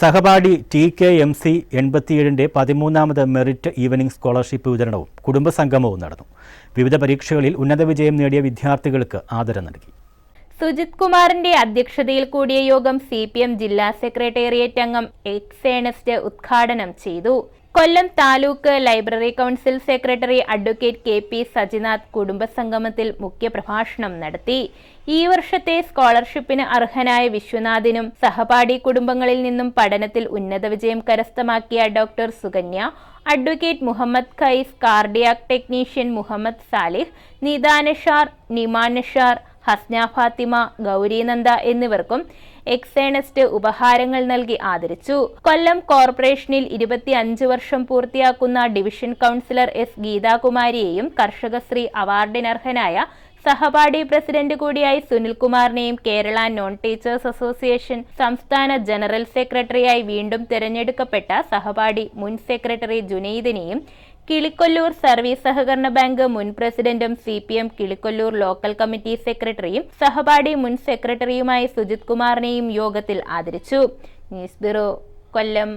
സഹപാഠി T K M C എൺപത്തിയേഴിന്റെ പതിമൂന്നാമത് merit evening scholarship വിതരണവും കുടുംബസംഗമവും നടന്നു. വിവിധ പരീക്ഷകളിൽ ഉന്നത വിജയം നേടിയ വിദ്യാർത്ഥികൾക്ക് ആദരം നൽകി. സുജിത് കുമാറിന്റെ അധ്യക്ഷതയിൽ കൂടിയ യോഗം സി പി എം ജില്ലാ സെക്രട്ടേറിയറ്റ് അംഗം എക്സ് ഏണസ്റ്റ് ഉദ്ഘാടനം ചെയ്തു. Kollam taluk library council secretary advocate K P Sajinath കുടുംബസംഗമത്തിൽ മുഖ്യപ്രഭാഷണം നടത്തി. ഈ വർഷത്തെ സ്കോളർഷിപ്പിന് അർഹനായ വിശ്വനാഥിനും സഹപാഠി കുടുംബങ്ങളിൽ നിന്നും പഠനത്തിൽ ഉന്നത വിജയം കരസ്ഥമാക്കിയ doctor Sukanya advocate Muhammad Khais cardiac technician Muhammad Salih നിദാനഷാർ നിമാനഷാർ ഹസ്ന ഫാത്തിമ ഗൗരീനന്ദ എന്നിവർക്കും എക്സേണസ്റ്റ് ഉപഹാരങ്ങൾ നൽകി ആദരിച്ചു. കൊല്ലം കോർപ്പറേഷനിൽ ഇരുപത്തിയഞ്ച് വർഷം പൂർത്തിയാക്കുന്ന ഡിവിഷൻ കൗൺസിലർ എസ് ഗീതാകുമാരിയെയും കർഷകശ്രീ അവാർഡിനർഹനായ സഹപാഠി പ്രസിഡന്റ് കൂടിയായി സുനിൽകുമാറിനെയും കേരള നോൺ ടീച്ചേഴ്സ് അസോസിയേഷൻ സംസ്ഥാന ജനറൽ സെക്രട്ടറിയായി വീണ്ടും തിരഞ്ഞെടുക്കപ്പെട്ട സഹപാഠി മുൻ സെക്രട്ടറി ജുനൈദിനെയും കിളിക്കൊല്ലൂർ സർവീസ് സഹകരണ ബാങ്ക് മുൻ പ്രസിഡന്റും C P M Kilikollur local committee സെക്രട്ടറിയും സഹപാഠി മുൻ സെക്രട്ടറിയുമായ സുജിത് കുമാറിനെയും യോഗത്തിൽ ആദരിച്ചു. News bureau Kollam.